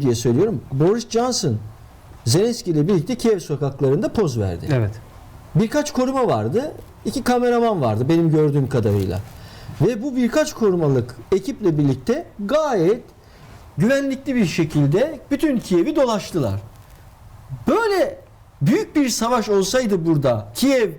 diye söylüyorum. Boris Johnson Zelenski ile birlikte Kiev sokaklarında poz verdi. Evet. Birkaç koruma vardı. iki kameraman vardı benim gördüğüm kadarıyla. Ve bu birkaç korumalık ekiple birlikte gayet güvenlikli bir şekilde bütün Kiev'i dolaştılar. Böyle büyük bir savaş olsaydı burada Kiev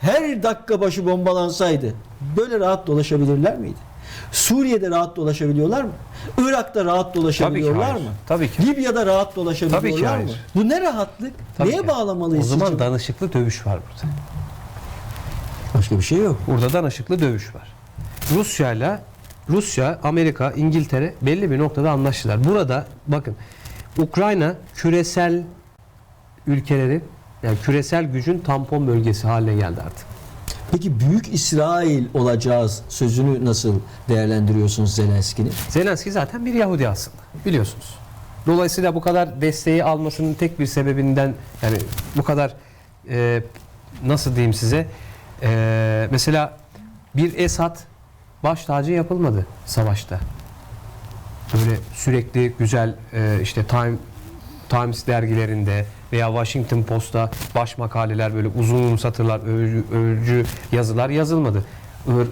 her dakika başı bombalansaydı böyle rahat dolaşabilirler miydi? Suriye'de rahat dolaşabiliyorlar mı? Irak'ta rahat dolaşabiliyorlar hayır. mı? Tabii ki. Libya'da rahat dolaşabiliyorlar Tabii ki hayır. mı? Bu ne rahatlık? Tabii Neye ki. bağlamalıyız? O zaman sizce? danışıklı dövüş var burada. Başka bir şey yok. Burada danışıklı dövüş var. Rusya ile Rusya, Amerika, İngiltere belli bir noktada anlaştılar. Burada bakın Ukrayna küresel ülkelerin yani küresel gücün tampon bölgesi haline geldi artık. Peki Büyük İsrail olacağız sözünü nasıl değerlendiriyorsunuz Zelenski'nin? Zelenski zaten bir Yahudi aslında biliyorsunuz. Dolayısıyla bu kadar desteği almasının tek bir sebebinden yani bu kadar e, nasıl diyeyim size e, mesela bir Esad baş tacı yapılmadı savaşta. Böyle sürekli güzel e, işte Time Times dergilerinde veya Washington Post'ta baş makaleler böyle uzun satırlar övücü, övücü yazılar yazılmadı.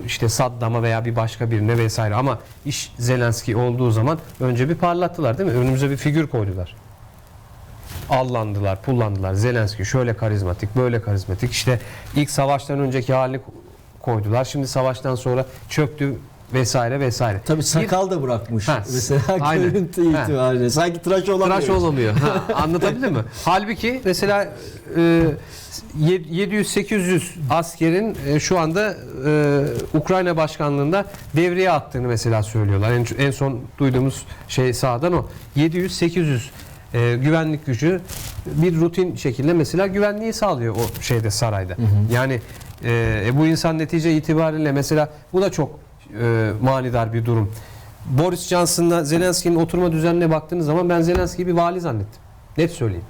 İşte Saddam'a veya bir başka birine vesaire ama iş Zelenski olduğu zaman önce bir parlattılar değil mi? Önümüze bir figür koydular. Allandılar, pullandılar. Zelenski şöyle karizmatik, böyle karizmatik. İşte ilk savaştan önceki halini koydular. Şimdi savaştan sonra çöktü vesaire vesaire. Tabii Bir- sakal da bırakmış. Ha, Mesela aynen. görüntü Ha. itibariyle. Sanki tıraş olamıyor. Tıraş olamıyor. Ha, anlatabildim mi? Halbuki mesela e, 700-800 askerin e, şu anda e, Ukrayna başkanlığında devreye attığını mesela söylüyorlar. En, en son duyduğumuz şey sağdan o. 700-800 e, güvenlik gücü bir rutin şekilde mesela güvenliği sağlıyor o şeyde sarayda. Yani e, e, bu insan netice itibariyle mesela bu da çok e, manidar bir durum. Boris Johnson'la Zelenski'nin oturma düzenine baktığınız zaman ben Zelenski'yi bir vali zannettim. Net söyleyeyim.